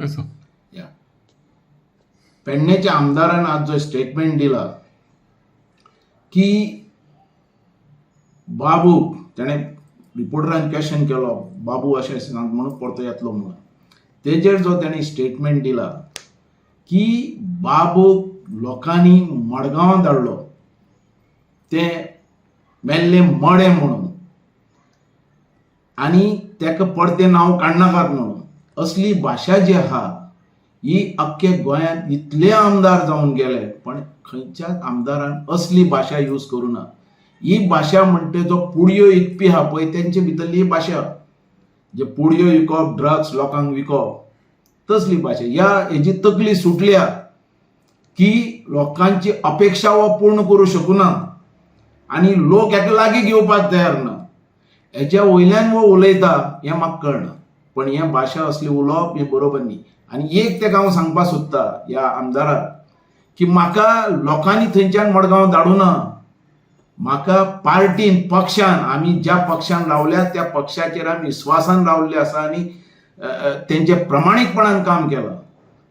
असं. या. पेडणेच्या आमदारान आज जो स्टेटमेंट दिला की बाबू ताणें रिपोर्टरान क्वेश्चन केलो बाबू अशें सांग म्हणून परतो येतलो म्हणून. तेजेर जो ताणें स्टेटमेंट दिला की बाबूक लोकांनी मडगांवां धाडलो ते मेल्ले मडे म्हणून. आणि तेका परते नांव काडनाकात म्हणून. असली भाशा जी आहा ही अख्ख्या गोंयांत इतले आमदार जावन गेले पण खंयच्याच आमदारान असली भाशा यूज करूं ना ही भाशा म्हणटा जो पुडयो विकपी आहा पळय तेंचे भितरली ही भाशा जे पुडयो विकप ड्रग्स लोकांक विकप तसली भाशा ह्या हेजी तकली सुटल्या की लोकांची अपेक्षा हो पूर्ण करू शकुना आनी लोक एका लागीं घेवपाक तयार ना. हेच्या वयल्यान वो उलयता हें म्हाका कळना पण हें भाशा असली उलोवप हे बरोबर न्ही. आनी एक तेका हांव सांगपाक सोदता ह्या आमदाराक की म्हाका लोकांनी थंयच्यान मडगांव धाडूं ना म्हाका पार्टीन पक्षान आमी ज्या पक्षान रावल्या त्या पक्षाचेर आमी विस्वासान रावल्ले आसा आनी तेंचे प्रमाणीकपणान काम केलां.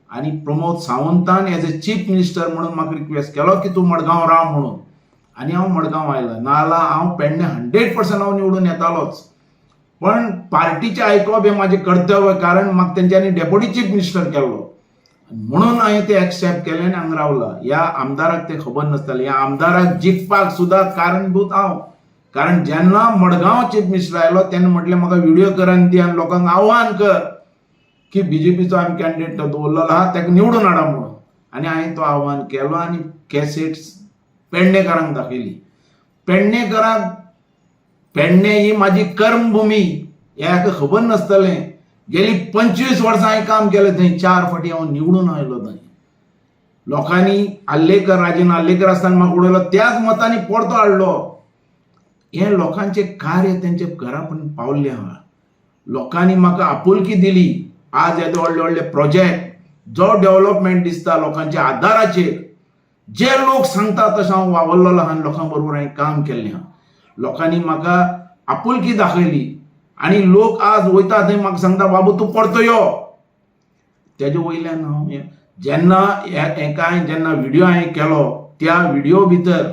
आनी प्रमोद सावंतान एज अ चीफ मिनिस्टर म्हणून म्हाका रिक्वेस्ट केलो की तूं मडगांव राव म्हणून. आनी हांव मडगांव आयलां. नाजाल्यार हांव पेडणे हंड्रेड पर्संट हांव निवडून येतालोच. पण पार्टीचें आयकप हे म्हाजें कर्तव्य कारण मग त्यांच्यानी डेप्युटी चीफ मिनिस्टर केल्लो म्हणून हांवें तें एक्सेप्ट केले आनी हांगा रावला ह्या आमदाराक तें खबर नासतालें. ह्या आमदाराक जिखपाक सुद्दां कारणभूत हांव कारण जेन्ना मडगांव चीफ मिनिस्टर आयलो तेन्ना म्हटलें म्हाका व्हिडिओ कर आनी दी आनी लोकांक आव्हान कर. की बीजेपीचो आमी कॅन्डिडेट दवरलेलो आहा ताका निवडून हाडा म्हणून. आनी हांवें तो आव्हान केलो आनी कॅसेट्स पेडणेकारांक दाखयली. पेडणेकारांक पेडणे ही माझी कर्मभूमी. हें हाका खबर नासतलें. गेली पंचवीस वर्सां हांवें काम केलें थंय चार फाटी हांव निवडून आयलो थंय लोकांनी आल्लेकर राजेन आल्लेकर आसतना म्हाका उडयलो त्याच मतांनी परतो हाडलो हें लोकांचें कार्य तेंचे घरा पण पावल्लें आहा लोकांनी म्हाका आपुलकी दिली. आज येदे व्हडले व्हडले प्रोजेक्ट जो डेव्हलपमेंट दिसता लोकांच्या आदाराचेर जे लोक सांगता तशें हांव वावरलेलो आहा लोकां बरोबर हांवें काम केल्लें आहा. लोकांनी म्हाका आपुलकी दाखयली आनी लोक आज वयता थंय म्हाका सांगता बाबू तूं परतो यो हो. तेजे वयल्यान हांव जेन्ना हे- हो, म्हणजे हेका हांवें जेन्ना व्हिडियो हांवें केलो त्या व्हिडियो भितर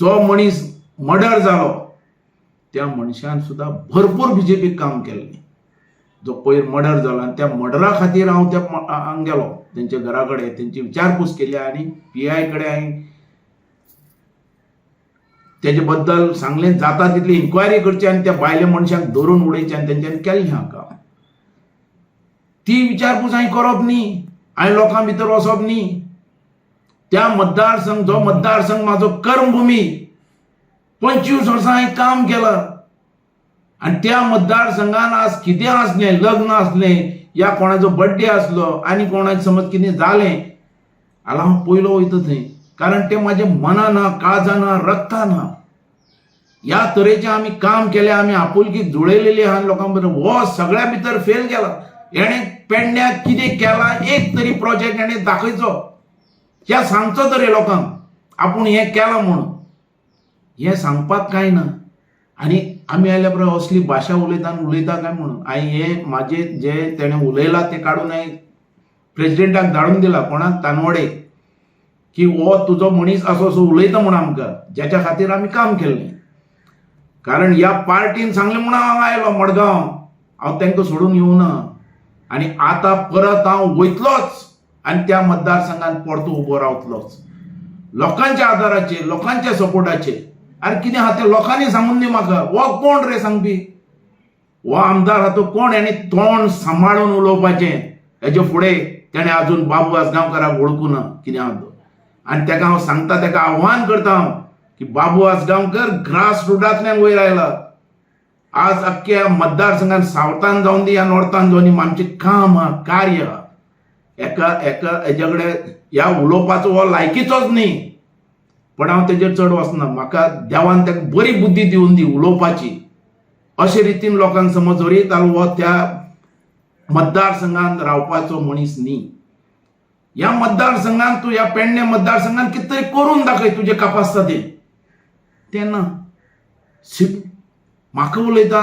जो मनीस मर्डर जालो त्या मनशान सुद्दां भरपूर बीजेपीक काम केल्लें जो पयर मर्डर जालो आनी त्या मर्डरा खातीर हांव त्या हांगा गेलो तेंच्या घरा कडेन तेंची विचारपूस केली आनी पी आय कडेन हांवें तेजे बद्दल सांगलें जाता तितली इन्क्वायरी करची आनी त्या बायल्या मनशांक धरून उडयचें आनी तेंच्यांनी केलें हा काम. ती विचारपूस हांवें करप न्ही हांवें लोकां भितर वचप न्ही त्या मतदारसंघ जो मतदारसंघ म्हाजो कर्मभुमी पंचवीस वर्सां हांवें काम केलां. आनी त्या मतदारसंघान आज कितें आसलें लग्न आसलें या कोणाचो बर्थडे आसलो आनी कोणाचें समज कितें जालें जाल्यार हांव पयलो वयता थंय कारण तें म्हाज्या मनान ना काळजान ना रक्तान ना ह्या तरेचें आमी काम केलें आमी आपुलकी जुळयलेली आहा आनी लोकां हो सगळ्या भितर फेल केला. हेणें पेडण्याक कितें केलां एक तरी प्रोजेक्ट याने दाखयचो ह्या सांगचो तरी लोकांक आपूण हें केलां म्हणून. हें सांगपाक कांय ना. आनी आमी आयल्या बरोबर असली भाशा उलयता आनी उलयता काय म्हणून? हांवें हें म्हाजें जें तेणें उलयलां तें काडून हांवें प्रेसिडेंटाक धाडून दिला कोणाक तानवडे. की हो तुजो मनीस असो असो उलयता म्हूण आमकां. जेच्या खातीर आमी काम केल्लें कारण ह्या पार्टीन सांगलें म्हणून हांव आयलो मडगांव. हांव तांकां सोडून येवना आनी आतां परत हांव वयतलोच. आनी त्या मतदारसंघात परतो उबो रावतलोच. लोकांच्या आदाराचेर लोकांच्या सपोर्टाचेर अरे कितें आहा तें लोकांनी सांगून दी म्हाका हो कोण रे सांगपी हो आमदार आहा तो कोण आनी तोंड सांबाळून उलोवपाचें. हेजे फुडें तेणें आजून बाबू आसगांवकाराक वळखूं ना कितें आहा तो. आनी तेका हांव सांगता तेका आव्हान करता हांव की बाबू आजगांवकर ग्रास रुटांतल्यान वयर आयला. आज अख्ख्या मतदारसंघात सावथान जावन दी या नॉर्थान जावन दी आमचें काम आहा कार्य. आहा एका एका हेज्या कडेन ह्या उलोवपाचो हो लायकीचोच न्ही. पण हांव तेजेर चड वचना. म्हाका देवान ताका बरी बुद्धी दिवन दी उलोवपाची. अशे रितीन लोकांक समज जरी तालु हो त्या मतदारसंघात रावपाचो मनीस न्ही. ह्या मतदारसंघात तूं ह्या पेडणे मतदारसंघात कितें तरी करून दाखय तुजे कापासतातेन तेन्ना शिप म्हाका उलयता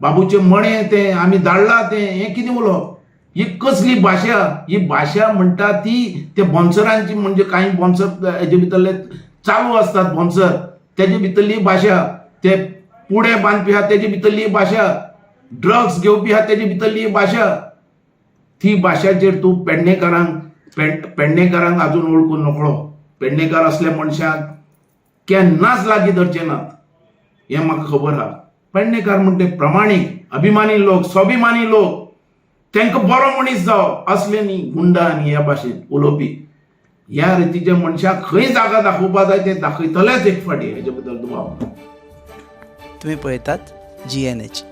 बाबूचे मणे ते आम्ही धाडला ते हे कितें उलोवप ही कसली भाशा ही भाशा म्हणटा ती त्या बॉन्सरांची म्हणजे काही बॉन्सर हेजे भितरले चालू असतात बॉन्सर तेजे भितरली भाशा ते पुढे बांदपी हा तेजे भितरली भाशा ड्रग्स घेवपी आहा तेजे भितरली भाशा ती भाशाचेर तूं पेडणेकारांक पेड पेडणेकारांक अजून वळखून नकळो. पेडणेकार असल्या मनशाक केन्नाच लागीं धरचे नात. हें म्हाका खबर आहा पेडणेकार म्हणटे प्रमाणीक अभिमानी लोक स्वाभिमानी लोक तांकां बरो मनीस जावप असले न्ही गुंडा आनी ह्या भाशेन उलोवपी. ह्या रितीच्या मनशाक खंय जागा दाखोवपा जाय ते दाखयतलेच एक फाटी हेजे बद्दल दुबाव तुम्ही पळयतात जी एन एच